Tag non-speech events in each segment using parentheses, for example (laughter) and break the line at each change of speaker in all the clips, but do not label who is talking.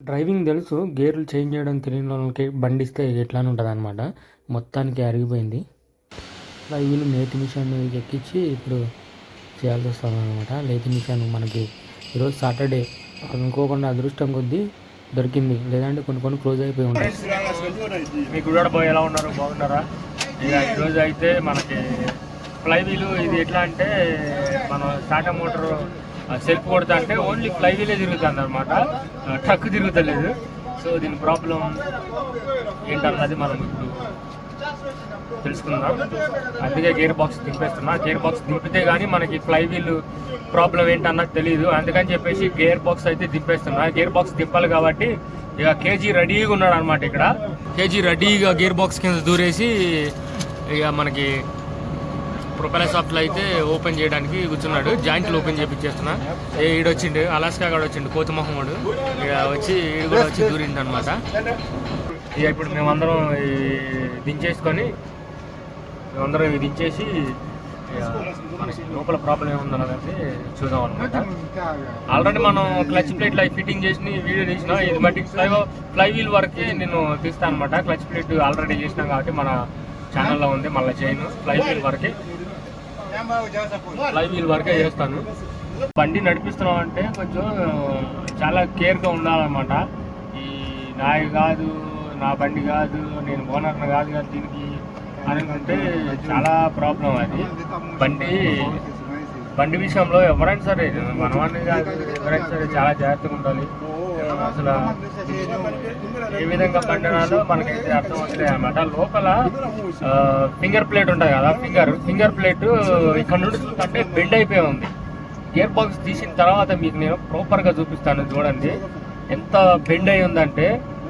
Driving తెలుసు గేర్లు change చేయడం తెలియని వాళ్ళకి బండి ఇస్తే ఎట్లానే ఉంటుంది అనమాట మొత్తానికి అరిగిపోయింది. అలా వీళ్ళు నేతి మిషన్ ఎక్కించి ఇప్పుడు చేయాల్సి వస్తుంది అనమాట నేతి మిషన్ మనకి ఈరోజు సాటర్డే. అనుకోకుండా అదృష్టం కొద్దీ దొరికింది. లేదంటే కొన్ని కొన్ని క్లోజ్ అయిపోయి ఉంటాయి.
ఎలా ఉన్నారు? బాగున్నారా? ఇక ఈరోజు అయితే మనకి ఫ్లైవీలు ఇది ఎట్లా అంటే మనం టాటా మోటార్ సెల్ఫ్ కొడతా అంటే ఓన్లీ ఫ్లై వీలే తిరుగుతుంది అనమాట ట్రక్ తిరుగుతలేదు. సో దీని ప్రాబ్లం ఏంటన్నది మనం ఇప్పుడు తెలుసుకుందాం. అందుకే గేర్ బాక్స్ దింపేస్తున్నా. గేర్ బాక్స్ దింపితే కానీ మనకి ఫ్లై వీల్ ప్రాబ్లం ఏంటన్నది తెలియదు అందుకని చెప్పేసి గేర్ బాక్స్ అయితే దింపేస్తున్నా. గేర్ బాక్స్ దింపాలి కాబట్టి ఇక కేజీ రెడీగా ఉన్నాడు అనమాట ఇక్కడ. కేజీ రెడీగా గేర్ బాక్స్ కింద దూరేసి ఇక మనకి ప్రొపెలర్ సాఫ్ట్లో అయితే ఓపెన్ చేయడానికి కూర్చున్నాడు. జాయింట్లు ఓపెన్ చేపించేస్తున్నా ఏ ఈడొచ్చిండు. అలాస్కా కూడా వచ్చిండు కోతమొహం వాడు ఇక వచ్చి ఈడు కూడా వచ్చి దూరింది అనమాట ఇక ఇప్పుడు మేమందరం దించేసుకొని మేమందరం ఇవి దించేసి మనకి లోపల ప్రాబ్లం ఏముందన్నది చూద్దాం అనమాట ఆల్రెడీ మనం క్లచ్ ప్లేట్ లైట్ ఫిట్టింగ్ చేసి వీడియో తీసినా ఇది బట్టి ఫ్లై ఫ్లై వీల్ వరకే నేను తీస్తాను అనమాట క్లచ్ ప్లేట్ ఆల్రెడీ చేసినాం కాబట్టి మన ఛానల్లో ఉంది మళ్ళీ చేయను. ఫ్లై వీల్ వరకే. ఫ్లై వీల్ వరకే చేస్తాను. బండి నడిపిస్తున్నాం అంటే కొంచెం చాలా కేర్గా ఉండాలన్నమాట. ఈ నాయి కాదు నా బండి కాదు నేను ఓనర్ని కాదు కాదు దీనికి. అని అంటే చాలా ప్రాబ్లం అది. బండి బండి విషయంలో ఎవరైనా సరే మనవాడిని కాదు ఎవరైనా సరే చాలా జాగ్రత్తగా ఉండాలి. అసలు ఏ విధంగా పండినాలో మనకైతే అర్థం అవుతుంది అనమాట లోపల ఫింగర్ ప్లేట్ ఉంటుంది కదా ఫింగర్ ఫింగర్ ప్లేట్ ఇక్కడ నుండి చూస్తుంటే బెండ్ అయిపోయి ఉంది. గేర్ బాక్స్ తీసిన తర్వాత మీకు నేను ప్రాపర్గా చూపిస్తాను చూడండి. ఎంత బెండ్ అయి ఉందంటే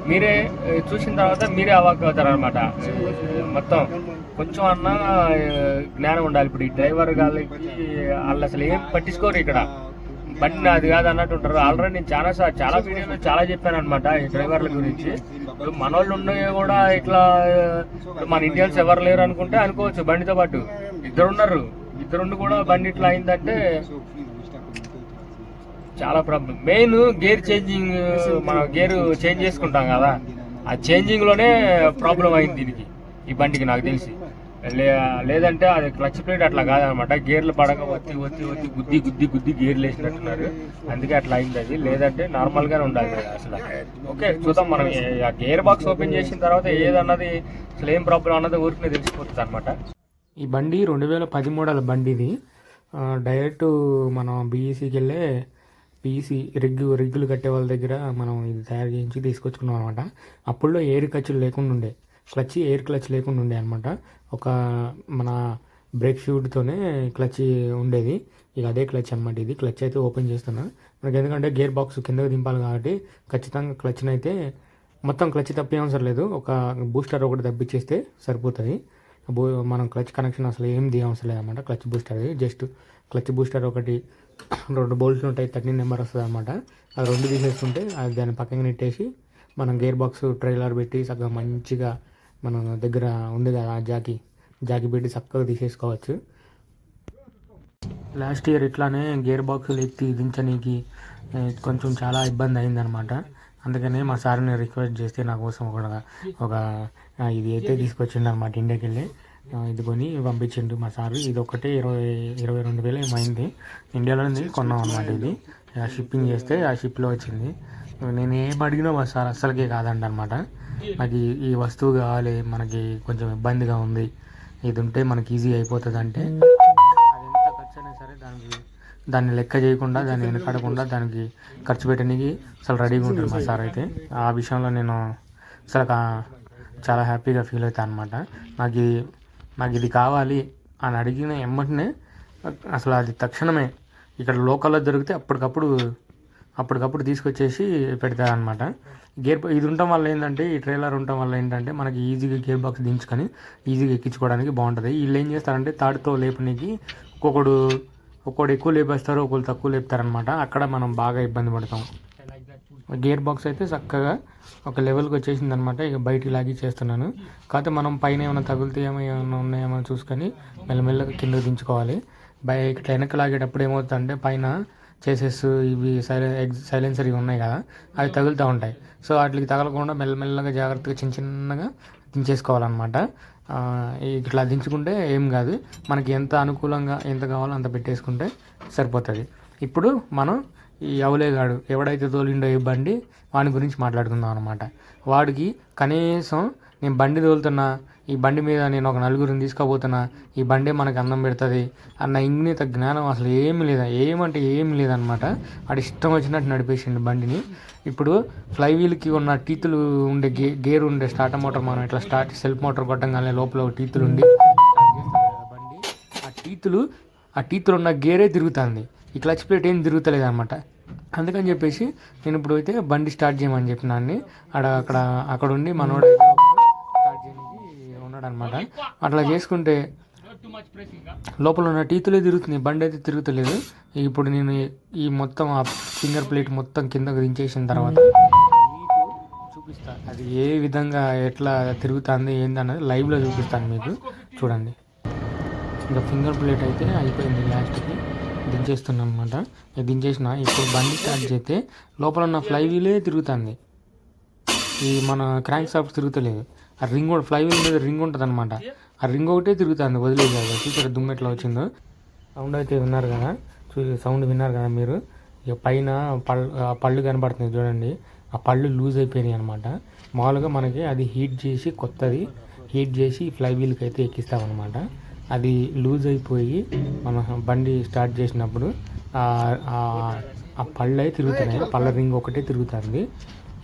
మీరే చూసిన తర్వాత మీరే అవాక్ అవుతారు అనమాట మొత్తం కొంచెం అన్నా జ్ఞానం ఉండాలి. ఇప్పుడు ఈ డ్రైవర్ గారికి వాళ్ళు అసలు ఏం పట్టించుకోరు ఇక్కడ. బండి నాది కాదు అన్నట్టు ఉంటారు. ఆల్రెడీ నేను చాలా సార్ చాలా వీడియోలో చాలా చెప్పాను అనమాట ఈ డ్రైవర్ల గురించి. మన వాళ్ళు ఉన్నవి కూడా ఇట్లా మన ఇండియన్స్ ఎవరు లేరు అనుకుంటే అనుకోవచ్చు బండితో పాటు. ఇద్దరు ఉన్నారు. ఇద్దరుండి కూడా బండి ఇట్లా అయిందంటే చాలా ప్రాబ్లం మెయిన్ గేర్ చేంజింగ్ మనం గేర్ చేంజ్ చేసుకుంటాం కదా. ఆ చేంజింగ్లోనే ప్రాబ్లం అయింది దీనికి. ఈ బండికి నాకు తెలిసి. లేదంటే అది క్లచ్ ప్లేట్ అట్లా కాదనమాట. గేర్లు పడక ఒత్తి ఒత్తి ఒత్తి గుద్ది గుద్ది గుద్ది గేర్లు వేసినట్టున్నారు. అందుకే అట్లా అయింది అది. లేదంటే నార్మల్ గానే ఉండాలి అసలు. ఓకే చూద్దాం మనం. ఆ గేర్ బాక్స్ ఓపెన్ చేసిన తర్వాత ఏదన్నది అసలు ఏం ప్రాబ్లం అన్నది ఊరికి తెలిసిపోతుంది అనమాట
ఈ బండి రెండు వేల పది మోడల్ బండి ఇది డైరెక్ట్ మనం బీఈసీకి వెళ్ళే పీసీ రిగ్గు రిగ్గులు కట్టే వాళ్ళ దగ్గర మనం ఇది తయారు చేయించి తీసుకొచ్చుకున్నాం అనమాట అప్పుడులో ఎయిర్ ఖర్చులు లేకుండా ఉండే. క్లచ్ ఎయిర్ క్లచ్ లేకుండా ఉండే అనమాట ఒక మన బ్రేక్ షూట్తోనే క్లచ్ ఉండేది. ఇక అదే క్లచ్ అనమాట ఇది. క్లచ్ అయితే ఓపెన్ చేస్తున్నా. మనకి ఎందుకంటే గేర్ బాక్స్ కిందకి దింపాలి కాబట్టి ఖచ్చితంగా క్లచ్ని అయితే మొత్తం క్లచ్ తప్పే అవసరం లేదు. ఒక బూస్టర్ ఒకటి తప్పించేస్తే సరిపోతుంది. బూ మనం క్లచ్ కనెక్షన్ అసలు ఏం తీయవసరం లేదన్నమాట క్లచ్ బూస్టర్ అది జస్ట్ క్లచ్ బూస్టర్ ఒకటి (clears throat) రెండు బోల్ట్స్ ఉంటాయి. థర్టీన్ నెంబర్ వస్తుంది అనమాట అది రెండు తీసేస్తుంటే అది దాన్ని పక్కన నెట్టేసి మనం గేర్ బాక్స్ ట్రైలర్ పెట్టి సగం మంచిగా మన దగ్గర ఉంది కదా ఆ జాకి. పెట్టి చక్కగా తీసేసుకోవచ్చు. లాస్ట్ ఇయర్ ఇట్లానే గేర్ బాక్సులు ఎత్తి దించనీకి కొంచెం చాలా ఇబ్బంది అయిందనమాట అందుకనే మా సార్ని రిక్వెస్ట్ చేస్తే నా కోసం ఒక ఒక ఇది అయితే తీసుకొచ్చిండు అనమాట ఇండియాకి వెళ్ళి ఇది కొని పంపించిండు మా సారు. ఇది ఒకటి ఇరవై ఇరవై రెండు వేలు ఏమైంది ఇండియాలోనే కొన్నాం అనమాట ఇది. ఆ, షిప్పింగ్ చేస్తే ఆ షిప్లో వచ్చింది. నేను ఏం అడిగినా మా సార్ అస్సలకే కాదండి అనమాట నాకు ఈ- వస్తువు కావాలి మనకి కొంచెం ఇబ్బందిగా ఉంది. ఇది ఉంటే మనకి ఈజీ అయిపోతుంది అంటే అది ఎంత ఖర్చు అయినా సరే దానికి దాన్ని లెక్క చేయకుండా దాన్ని వెనకాడకుండా దానికి ఖర్చు పెట్టడానికి అసలు రెడీగా ఉంటారు మా సార్ అయితే. ఆ విషయంలో నేను అసలు చాలా హ్యాపీగా ఫీల్ అవుతాను అనమాట నాకు ఇది నాకు ఇది కావాలి అని అడిగిన ఎమ్మటనే అసలు అది తక్షణమే ఇక్కడ లోకల్లో దొరికితే అప్పటికప్పుడు అప్పటికప్పుడు తీసుకొచ్చేసి పెడతారనమాట గేర్ ఇది ఉండటం వల్ల ఏంటంటే ఈ ట్రైలర్ ఉండటం వల్ల ఏంటంటే మనకి ఈజీగా గేర్ బాక్స్ దించుకొని ఈజీగా ఎక్కించుకోవడానికి బాగుంటుంది. వీళ్ళు ఏం చేస్తారంటే తాడుతో లేపనికి ఒక్కొక్కడు ఒక్కొక్కడు ఎక్కువ లేపేస్తారు ఒకళ్ళు తక్కువ లేపుతారనమాట అక్కడ మనం బాగా ఇబ్బంది పడతాం. గేర్ బాక్స్ అయితే చక్కగా ఒక లెవెల్కి వచ్చేసింది అనమాట ఇక బయటికి లాగి చేస్తున్నాను. కాకపోతే మనం పైన ఏమైనా తగులుతే ఏమైనా ఉన్నాయేమో చూసుకొని మెల్లమెల్లగా కింద దించుకోవాలి. బైక్ వెనక్కి వెనక లాగేటప్పుడు ఏమవుతుందంటే పైన చేసెస్ ఇవి సైలెన్ సైలెన్సర్ ఇవి ఉన్నాయి కదా అవి తగులుతూ ఉంటాయి. సో వాటికి తగలకుండా మెల్లమెల్లగా జాగ్రత్తగా చిన్న చిన్నగా దించేసుకోవాలన్నమాట. ఇట్లా దించుకుంటే ఏం కాదు. మనకి ఎంత అనుకూలంగా ఎంత కావాలో అంత పెట్టేసుకుంటే సరిపోతుంది. ఇప్పుడు మనం ఈ అవలేగాడు ఎవడైతే తోలిండో ఈ బండి వాని గురించి మాట్లాడుకుందాం అనమాట వాడికి కనీసం నేను బండి తోలుతున్నా ఈ బండి మీద నేను ఒక నలుగురిని తీసుకోబోతున్నా ఈ బండి మనకు అందం పెడుతుంది అన్న ఇంగిత జ్ఞానం అసలు ఏమి లేదా ఏమంటే ఏమి లేదనమాట వాడు ఇష్టం వచ్చినట్టు నడిపేసిండు బండిని. ఇప్పుడు ఫ్లై వీల్కి ఉన్న టీతులు ఉండే గే గేర్ ఉండే స్టార్టర్ మోటార్ మనం ఇట్లా స్టార్ట్ సెల్ఫ్ మోటార్ కొట్టంగానే లోపల టీతులు ఉండి బండి ఆ టీతులు ఆ టీతులు ఉన్న గేరే తిరుగుతుంది. ఈ క్లచ్ ప్లేట్ ఏం తిరుగుతలేదు అనమాట అందుకని చెప్పేసి నేను ఇప్పుడు అయితే బండి స్టార్ట్ చేయమని చెప్పినాన్ని. ఆడ అక్కడ అక్కడ ఉండి మనోడు అనమాట అట్లా చేసుకుంటే లోపల ఉన్న టీతులే తిరుగుతుంది బండి అయితే తిరుగుతలేదు. ఇప్పుడు నేను ఈ మొత్తం ఆ ఫింగర్ ప్లేట్ మొత్తం కిందకు దించేసిన తర్వాత చూపిస్తాను అది ఏ విధంగా ఎట్లా తిరుగుతుంది ఏంది అన్నది లైవ్లో చూపిస్తాను మీకు. చూడండి. ఇంకా ఫింగర్ ప్లేట్ అయితే అయిపోయింది లాస్ట్కి. దించేస్తున్నాను అనమాట దించేసిన ఇప్పుడు బండి స్టార్ట్ చేస్తే లోపల ఉన్న ఫ్లై వీలే తిరుగుతుంది. ఈ మన క్రాంక్ షాప్ తిరుగుతలేదు. ఆ రింగ్ కూడా ఫ్లై వీల్ మీద రింగ్ ఉంటుంది అనమాట ఆ రింగ్ ఒకటే తిరుగుతుంది వదిలేదు చూసారా దుమ్ము ఎట్లా వచ్చిందో. సౌండ్ అయితే విన్నారు కదా? చూ సౌండ్ విన్నారు కదా మీరు? ఇక పైన పళ్ళు పళ్ళు కనబడుతుంది చూడండి. ఆ పళ్ళు లూజ్ అయిపోయినాయి అనమాట మామూలుగా మనకి అది హీట్ చేసి కొత్తది. హీట్ చేసి ఫ్లై వీల్కి అయితే ఎక్కిస్తామన్నమాట. అది లూజ్ అయిపోయి మనం బండి స్టార్ట్ చేసినప్పుడు ఆ- ఆ పళ్ళు అయితే తిరుగుతున్నాయి. పళ్ళ రింగ్ ఒకటే తిరుగుతుంది.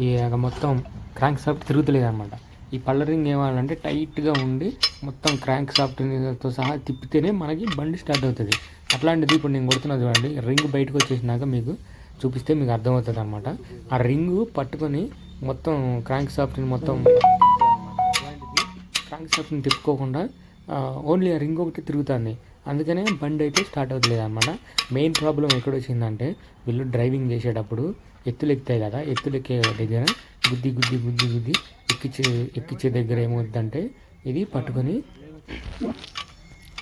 ఇక మొత్తం క్రాంక్ సాఫ్ట్ తిరుగుతలేదు అనమాట ఈ పళ్ళ రింగ్ ఏమాలంటే టైట్గా ఉండి మొత్తం క్రాంక్ సాఫ్ట్తో సహా తిప్పితేనే మనకి బండి స్టార్ట్ అవుతుంది. అట్లాంటిది ఇప్పుడు నేను కొడుతున్నా చూడండి రింగ్ బయటకు వచ్చేసినాక మీకు చూపిస్తే మీకు అర్థమవుతుంది అనమాట ఆ రింగ్ పట్టుకొని మొత్తం క్రాంక్ సాఫ్ట్ని మొత్తం క్రాంక్ సాఫ్ట్ని తిప్పుకోకుండా ఓన్లీ ఆ రింగ్ ఒకటి తిరుగుతుంది. అందుకనే బండి అయితే స్టార్ట్ అవుతలేదు అనమాట మెయిన్ ప్రాబ్లం ఎక్కడ వచ్చిందంటే వీళ్ళు డ్రైవింగ్ చేసేటప్పుడు ఎత్తులు ఎక్కుతాయి కదా ఎత్తులు ఎక్కే దగ్గర గుద్ది గుద్ది గుద్ది గుద్ది ఎక్కించే ఎక్కించే దగ్గర ఏమవుతుందంటే ఇది పట్టుకొని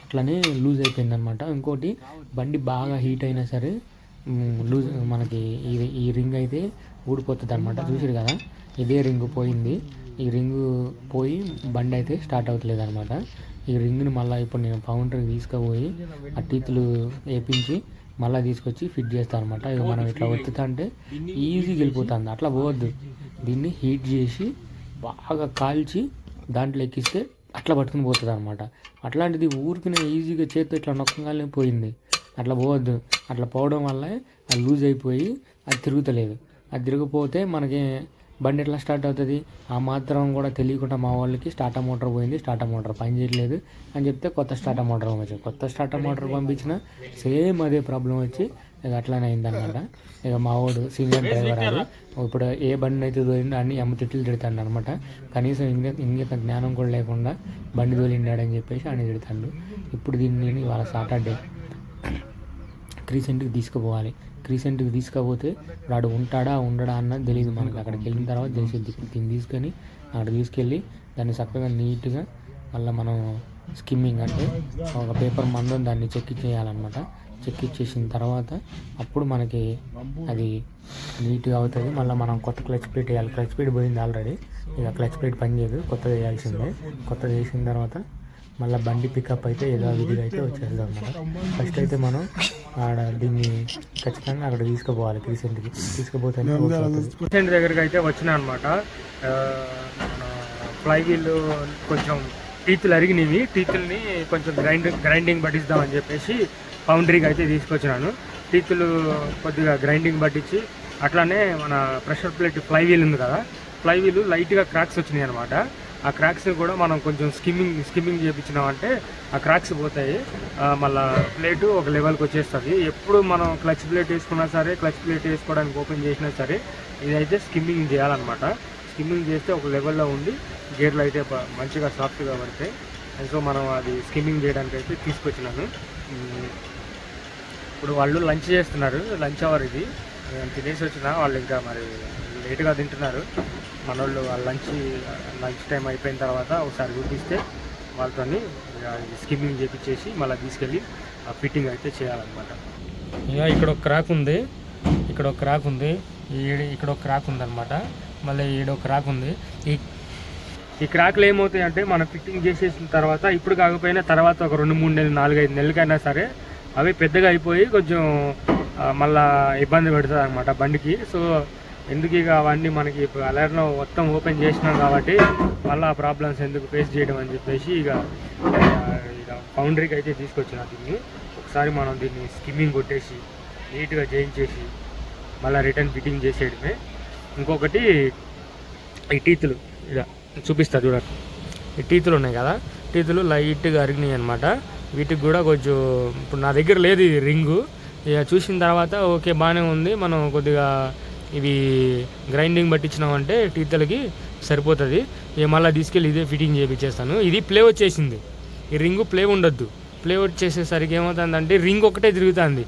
అట్లనే లూజ్ అయిపోయింది అనమాట ఇంకోటి బండి బాగా హీట్ అయినా సరే లూజ్ మనకి ఇది ఈ రింగ్ అయితే ఊడిపోతుంది అనమాట చూసారు కదా ఇదే రింగ్ పోయింది. ఈ రింగ్ పోయి బండి అయితే స్టార్ట్ అవుతలేదు అనమాట ఈ రింగ్ని మళ్ళీ ఇప్పుడు నేను ఫౌండర్కి తీసుకుపోయి ఆ టీతులు వేపించి మళ్ళీ తీసుకొచ్చి ఫిట్ చేస్తాను అనమాట ఇది మనం ఇట్లా ఒత్తుతా అంటే ఈజీగా వెళ్ళిపోతుంది అట్లా పోవద్దు. దీన్ని హీట్ చేసి బాగా కాల్చి దాంట్లో ఎక్కిస్తే అట్లా పట్టుకుని పోతుంది అనమాట అట్లాంటిది ఊరికి ఈజీగా చేతితో ఇట్లా నొక్కగానే పోయింది. అట్లా పోవద్దు. అట్లా పోవడం వల్ల అది లూజ్ అయిపోయి అది తిరుగుతలేదు. అది తిరగపోతే మనకి బండి ఎట్లా స్టార్ట్ అవుతుంది? ఆ మాత్రం కూడా తెలియకుండా మా వాళ్ళకి స్టార్టర్ మోటార్ పోయింది స్టార్టర్ మోటార్ పని చేయట్లేదు అని చెప్తే కొత్త స్టార్టర్ మోటార్ పంపించారు. కొత్త స్టార్టర్ మోటార్ పంపించిన సేమ్ అదే ప్రాబ్లం వచ్చి ఇక అట్లానే అయిందనమాట ఇక మా వాడు సీనియర్ డ్రైవర్ అది. ఇప్పుడు ఏ బండి అయితే తోలిండో అన్ని అమ్మ తిట్లు తిడతాడు అనమాట కనీసం ఇంగిత ఇంగిత జ్ఞానం కూడా లేకుండా బండి తోలిండాడని చెప్పేసి ఆయన తిడతాడు. ఇప్పుడు దీన్ని నేను ఇవాళ సాటర్డే క్రీసెంట్కి తీసుకుపోవాలి. క్రీసెంట్కి తీసుకపోతే వాడు ఉంటాడా ఉండడా అన్నది తెలియదు మనకి. అక్కడికి వెళ్ళిన తర్వాత తెలిసింది దీన్ని తీసుకొని అక్కడ తీసుకెళ్ళి దాన్ని చక్కగా నీట్గా మళ్ళీ మనం స్కిమ్మింగ్ అంటే ఒక పేపర్ మందం దాన్ని చెక్ చేయాలన్నమాట. చెక్ ఇచ్చేసిన తర్వాత అప్పుడు మనకి అది నీట్గా అవుతుంది. మళ్ళీ మనం కొత్త క్లచ్ ప్లేట్ వేయాలి. క్లచ్ ప్లేట్ పోయింది ఆల్రెడీ. ఇక క్లచ్ ప్లేట్ పనిచేయదు కొత్తది వేయాల్సిందే. కొత్తది వేసిన తర్వాత మళ్ళీ బండి పికప్ అయితే ఏదో విధిగా అయితే వచ్చేస్తుంది అనమాట ఫస్ట్ అయితే మనం ఆడ దీన్ని ఖచ్చితంగా అక్కడ తీసుకుపోవాలి క్రీసెంట్కి తీసుకుపోతే
పేషెంట్ దగ్గరికి అయితే వచ్చిన అనమాట ఫ్లై వీల్ కొంచెం టీతులు అరిగినవి టీతుల్ని కొంచెం గ్రైండ్ గ్రైండింగ్ పట్టిద్దామని చెప్పేసి ఫౌండరీకి అయితే తీసుకొచ్చినాను. టీతులు కొద్దిగా గ్రైండింగ్ పట్టించి అట్లానే మన ప్రెషర్ ప్లేట్ ఫ్లై వీల్ ఉంది కదా ఫ్లై వీల్ లైట్గా క్రాక్స్ వచ్చినాయి అనమాట ఆ క్రాక్స్ కూడా మనం కొంచెం స్కిమ్మింగ్ స్కిమ్మింగ్ చేయించినామంటే ఆ క్రాక్స్ పోతాయి. మళ్ళీ మళ్ళా ప్లేటు ఒక లెవెల్కి వచ్చేస్తుంది. ఎప్పుడు మనం క్లచ్ ప్లేట్ వేసుకున్నా సరే క్లచ్ ప్లేట్ వేసుకోవడానికి ఓపెన్ చేసినా సరే ఇదైతే స్కిమ్మింగ్ చేయాలన్నమాట. స్కిమ్మింగ్ చేస్తే ఒక లెవెల్లో ఉండి గేర్లు అయితే మంచిగా సాఫ్ట్గా పడతాయి. సో మనం అది స్కిమ్మింగ్ చేయడానికి అయితే తీసుకొచ్చినాను. ఇప్పుడు వాళ్ళు లంచ్ చేస్తున్నారు లంచ్ అవర్ ఇది. తినేసి వచ్చిన వాళ్ళు ఇంకా మరి లేట్గా తింటున్నారు. మన వాళ్ళు వాళ్ళ లంచ్ లంచ్ టైం అయిపోయిన తర్వాత ఒకసారి చూపిస్తే వాళ్ళతో స్కిమ్మింగ్ చేపించేసి మళ్ళీ తీసుకెళ్ళి ఫిట్టింగ్ అయితే చేయాలన్నమాట.
ఇక ఇక్కడ ఒక క్రాక్ ఉంది. ఇక్కడ ఒక క్రాక్ ఉంది. ఈ- ఇక్కడ ఒక క్రాక్ ఉంది అనమాట మళ్ళీ ఈడ క్రాక్ ఉంది. ఈ ఈ క్రాక్లు ఏమవుతాయి అంటే మనం ఫిట్టింగ్ చేసేసిన తర్వాత ఇప్పుడు కాకపోయినా తర్వాత ఒక రెండు మూడు నెలలు నాలుగైదు నెలలకైనా సరే అవి పెద్దగా అయిపోయి కొంచెం ఆ, మళ్ళా ఇబ్బంది పెడుతుంది అనమాట బండికి. సో ఎందుకు ఇక అవన్నీ మనకి ఇప్పుడు అలర్ట్లో మొత్తం ఓపెన్ చేసినాం కాబట్టి మళ్ళీ ఆ ప్రాబ్లమ్స్ ఎందుకు ఫేస్ చేయడం అని చెప్పేసి ఇక ఇక బౌండరీకి అయితే తీసుకొచ్చిన దీన్ని. ఒకసారి మనం దీన్ని స్కిమ్మింగ్ కొట్టేసి నీట్గా చేయించేసి మళ్ళీ రిటర్న్ ఫిట్టింగ్ చేసేయడమే. ఇంకొకటి ఈ టీతులు ఇలా చూపిస్తా చూడండి. ఈ టీతులు ఉన్నాయి కదా టీతులు లైట్గా అరిగినాయి అనమాట వీటికి కూడా కొంచెం ఇప్పుడు నా దగ్గర లేదు ఇది రింగు ఇక చూసిన తర్వాత ఓకే బాగానే ఉంది. మనం కొద్దిగా ఇవి గ్రైండింగ్ పట్టించినామంటే టీతలకి సరిపోతుంది. ఇక మళ్ళీ తీసుకెళ్ళి ఇదే ఫిట్టింగ్ చేయించేస్తాను ఇది ప్లే వచ్చేసింది. ఈ రింగు ప్లే ఉండొద్దు. ప్లే వచ్చేసేసరికి ఏమవుతుందంటే రింగ్ ఒకటే తిరుగుతుంది.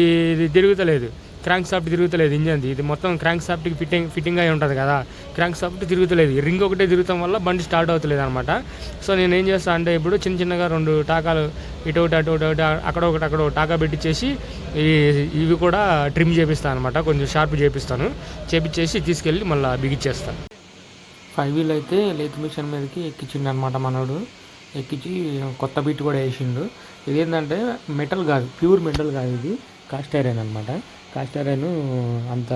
ఇది తిరుగుతలేదు. Crank soft తిరుగుతలేదు ఇంజన్ది. ఇది మొత్తం క్రాంక్ సాఫ్ట్కి ఫిట్టింగ్ ఫిట్టింగ్ అయి ఉంటుంది కదా. Crank soft తిరుగుతలేదు. రింగ్ ఒకటే తిరుగుతాం వల్ల బండి స్టార్ట్ అవుతలేదు అనమాట సో నేను ఏం చేస్తాను అంటే ఇప్పుడు చిన్న చిన్నగా రెండు టాకాలు ఇటు ఒకటి అటు ఒకటి అక్కడ ఒకటి అక్కడ ఒక టాకా పెట్టించేసి ఈ ఇవి కూడా ట్రిమ్ చేపిస్తాను అనమాట కొంచెం షార్ప్ చేపిస్తాను. చేపించేసి తీసుకెళ్ళి మళ్ళీ బిగిచ్చేస్తాను ఫైవ్ వీల్ అయితే లేత్ మిషన్ మీదకి ఎక్కించిండు అనమాట మనోడు. ఎక్కించి కొత్త బిట్ కూడా వేసిండు. ఇదేంటంటే మెటల్ కాదు ప్యూర్ మెటల్ కాదు ఇది. కాస్ట్ ఐరన్ అనమాట కాస్ట్ ఐరన్ అంత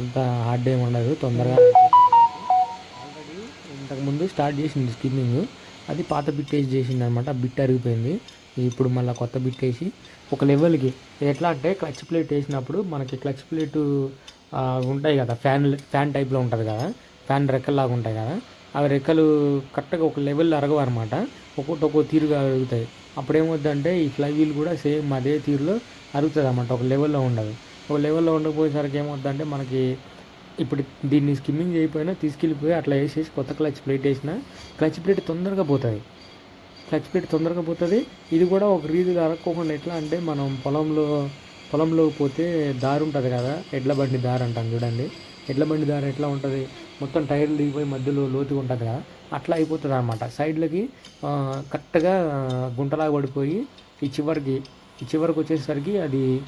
అంత హార్డ్ ఏమి ఉండదు తొందరగా ఆల్రెడీ ఇంతకుముందు స్టార్ట్ చేసింది స్కిమ్మింగ్ అది పాత బిట్ వేసి చేసింది అనమాట బిట్ అరిగిపోయింది. ఇప్పుడు మళ్ళీ కొత్త బిట్ వేసి ఒక లెవెల్కి ఎట్లా అంటే క్లచ్ ప్లేట్ వేసినప్పుడు మనకి క్లచ్ ప్లేట్ ఉంటాయి కదా ఫ్యాన్ ఫ్యాన్ టైప్లో ఉంటుంది కదా ఫ్యాన్ రెక్కల్లాగా ఉంటాయి కదా అవి రెక్కలు కరెక్ట్గా ఒక లెవెల్లో అరగవు అనమాట ఒక్కొక్కటి ఒక్కో తీరుగా అరుగుతాయి. అప్పుడు ఈ ఫ్లై వీల్ కూడా సేమ్ అదే తీరులో అరుగుతుంది అనమాట ఒక లెవెల్లో ఉండదు. ఒక లెవెల్లో ఉండకపోయేసరికి ఏమవుతుందంటే మనకి ఇప్పుడు దీన్ని స్కిమ్మింగ్ చేయకపోయినా తీసుకెళ్ళిపోయి అట్లా వేసేసి కొత్త క్లచ్ ప్లేట్ వేసినా క్లచ్ ప్లేట్ తొందరగా పోతుంది. క్లచ్ ప్లేట్ తొందరగా పోతుంది. ఇది కూడా ఒక రీతిగా అరక్కోకుండా ఎట్లా అంటే మనం పొలంలో పొలంలో పోతే దారి ఉంటుంది కదా ఎడ్ల బండి దారి అంటాం చూడండి. ఎడ్ల బండి దారి ఎట్లా ఉంటుంది? మొత్తం టైర్లు దిగిపోయి మధ్యలో లోతుగా ఉంటుంది కదా? అట్లా అయిపోతుంది అనమాట సైడ్లకి కరెక్ట్గా గుంటలాగా పడిపోయి ఈ చివరికి ఈ చివరికి వచ్చేసరికి అది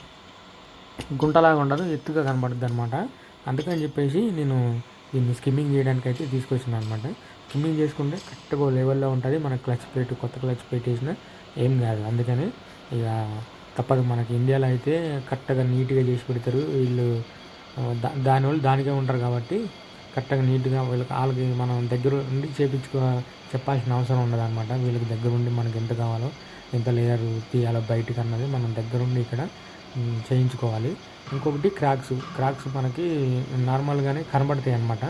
గుంటలాగా ఉండదు ఎత్తుగా కనబడుద్ది అనమాట అందుకని చెప్పేసి నేను దీన్ని స్కిమ్మింగ్ చేయడానికి అయితే తీసుకొచ్చిన అనమాట స్కిమ్మింగ్ చేసుకుంటే కరెక్ట్గా లెవెల్లో ఉంటుంది. మన క్లచ్ ప్లేట్ కొత్త క్లచ్ ప్లేట్ ఏం కాదు. అందుకని ఇక తప్పదు. మనకి ఇండియాలో అయితే కరెక్ట్గా నీట్గా చేసి పెడతారు. వీళ్ళు దాని వాళ్ళు దానికే ఉంటారు కాబట్టి కరెక్ట్గా నీట్గా వీళ్ళకి వాళ్ళకి మనం దగ్గర ఉండి చేపించుకో చెప్పాల్సిన అవసరం ఉండదు అనమాట వీళ్ళకి దగ్గర ఉండి మనకి ఎంత కావాలో ఎంత లేయర్ తీయాలో బయటకు అన్నది మనం దగ్గరుండి ఇక్కడ చేయించుకోవాలి. ఇంకొకటి క్రాక్స్ క్రాక్స్ మనకి నార్మల్గానే కనబడతాయి అనమాట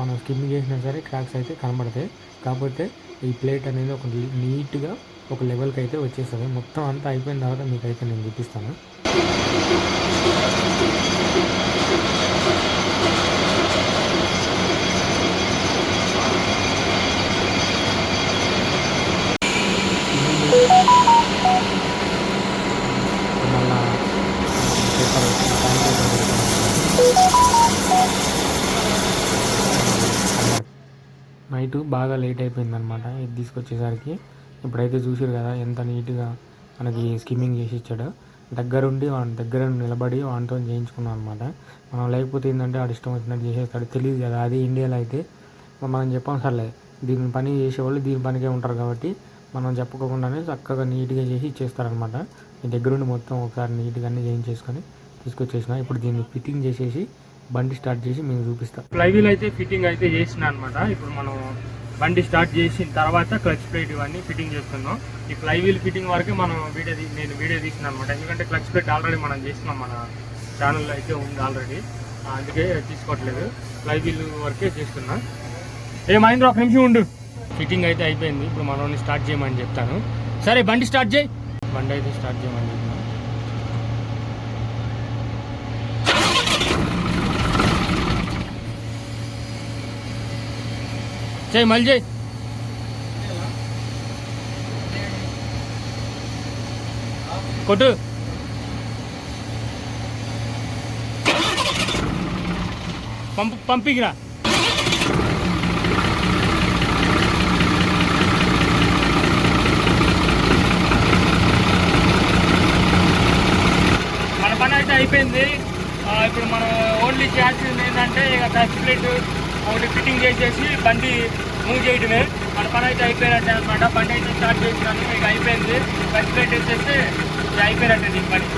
మనం స్కిమ్ చేసినా సరే క్రాక్స్ అయితే కనబడతాయి. కాకపోతే ఈ ప్లేట్ అనేది ఒక నీట్గా ఒక లెవెల్కి అయితే వచ్చేస్తుంది. మొత్తం అంతా అయిపోయిన తర్వాత మీకు అయితే నేను చూపిస్తాను. నైట్ బాగా లేట్ అయిపోయింది అనమాట ఇది తీసుకొచ్చేసరికి ఇప్పుడైతే చూసారు కదా ఎంత నీట్గా మనకి స్కిమ్మింగ్ చేసి ఇచ్చాడు దగ్గరుండి వాడి దగ్గర నిలబడి వాడితో చేయించుకున్నాం అనమాట మనం లేకపోతే ఏంటంటే వాడు ఇష్టం వచ్చినట్టు చేసేస్తాడు. తెలియదు కదా అది ఇండియాలో అయితే. మనం చెప్పాం సర్లే దీని పని చేసేవాళ్ళు దీని పనికే ఉంటారు కాబట్టి మనం చెప్పుకోకుండానే చక్కగా నీట్గా చేసి ఇచ్చేస్తారనమాట మీ దగ్గరుండి మొత్తం ఒకసారి నీట్గా అన్ని చేయించేసుకొని తీసుకొచ్చేసిన ఇప్పుడు దీన్ని ఫిట్టింగ్ చేసేసి బండి స్టార్ట్ చేసి మేము చూపిస్తాం. ఫ్లైవీల్ అయితే ఫిట్టింగ్ అయితే చేసిన అనమాట ఇప్పుడు మనం బండి స్టార్ట్ చేసిన తర్వాత క్లచ్ ప్లేట్ ఇవన్నీ ఫిట్టింగ్ చేస్తున్నాం. ఈ ఫ్లై వీల్ ఫిట్టింగ్ వరకే మనం వీడియో నేను వీడియో తీసిన అనమాట ఎందుకంటే క్లచ్ ప్లేట్ ఆల్రెడీ మనం చేసినాం మన ఛానల్లో అయితే ఉంది ఆల్రెడీ. అందుకే తీసుకోవట్లేదు. ఫ్లై వీల్ వరకే చేస్తున్నా. ఏమైంది ఒక నిమిషం ఉండు. ఫిట్టింగ్ అయితే అయిపోయింది. ఇప్పుడు మనల్ని స్టార్ట్ చేయమని చెప్తాను. సరే బండి స్టార్ట్ చేయి. బండి అయితే స్టార్ట్ చేయమని చెప్తాను చేయి మళ్ళీ చేయి. కొట్టు. పంపు అయితే
అయిపోయింది. ఇప్పుడు మనం ఓన్లీ చేయాల్సింది ఏంటంటే ఇక టచ్ ప్లేట్ ఒకటి ఫిట్టింగ్ చేసేసి బండి మూవ్ చేయడమే. మన పని అయితే అయిపోయినట్టే అనమాట బండి అయితే స్టార్ట్ చేసినాను ఇక అయిపోయింది. టచ్ ప్లేట్ వేసేస్తే ఇక అయిపోయినట్టే దీని పని.